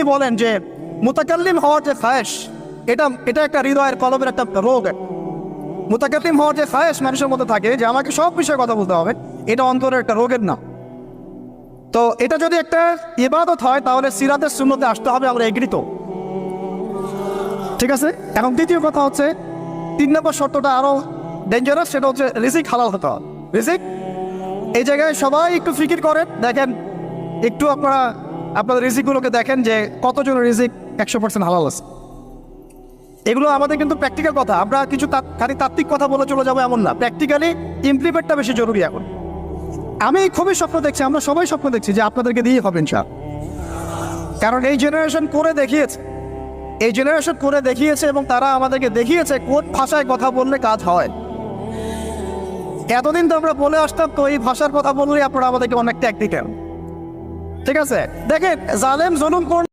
তিনি বলেন যে মুতাকাল্লিম হওয়ার যে খায়েশ, এটা এটা একটা হৃদয়ের কলমের একটা রোগ। মুতাকাল্লিম হওয়ার যে খায়েশ মানুষের মধ্যে থাকে যে আমাকে সব বিষয়ে কথা বলতে হবে, এটা অন্তরের একটা রোগের নাম। তো এটা যদি একটা ইবাদত হয়, তাহলে সিরাতের শূন্যতে আসতে হবে, আমরা এগ্রিত ঠিক আছে? এখন দ্বিতীয় কথা হচ্ছে, তিন নম্বর শর্তটা আরও ডেঞ্জারাস সেটা হচ্ছে রিজিক হালাল হতে হবে। রিজিক? এই জায়গায় সবাই একটু ফিকির করেন, দেখেন, একটু আপনারা আপনাদের রিজিকগুলোকে দেখেন যে কতজন রিজিক একশো পার্সেন্ট হালাল আছে। এগুলো আমাদের কিন্তু প্র্যাকটিক্যাল কথা। আমরা কিছু খালি তাত্ত্বিক কথা বলে চলে যাব এমন না। প্র্যাকটিক্যালি ইমপ্লিমেন্টটা বেশি জরুরি এখন। আমি খুবই স্বপ্ন দেখছি, আমরা সবাই স্বপ্ন দেখছি যে আপনাদেরকে দিয়ে হবেন স্যার কারণ এই জেনারেশন করে দেখিয়েছে। এই জেনারেশন করে দেখিয়েছে এবং তারা আমাদেরকে দেখিয়েছে কোন ভাষায় কথা বললে কাজ হয়। এতদিন তো আমরা বলে আসতাম তো এই ভাষার কথা বললেই আপনারা আমাদেরকে অনেক দিতেন। ঠিক আছে? দেখেন জালেম জুলুম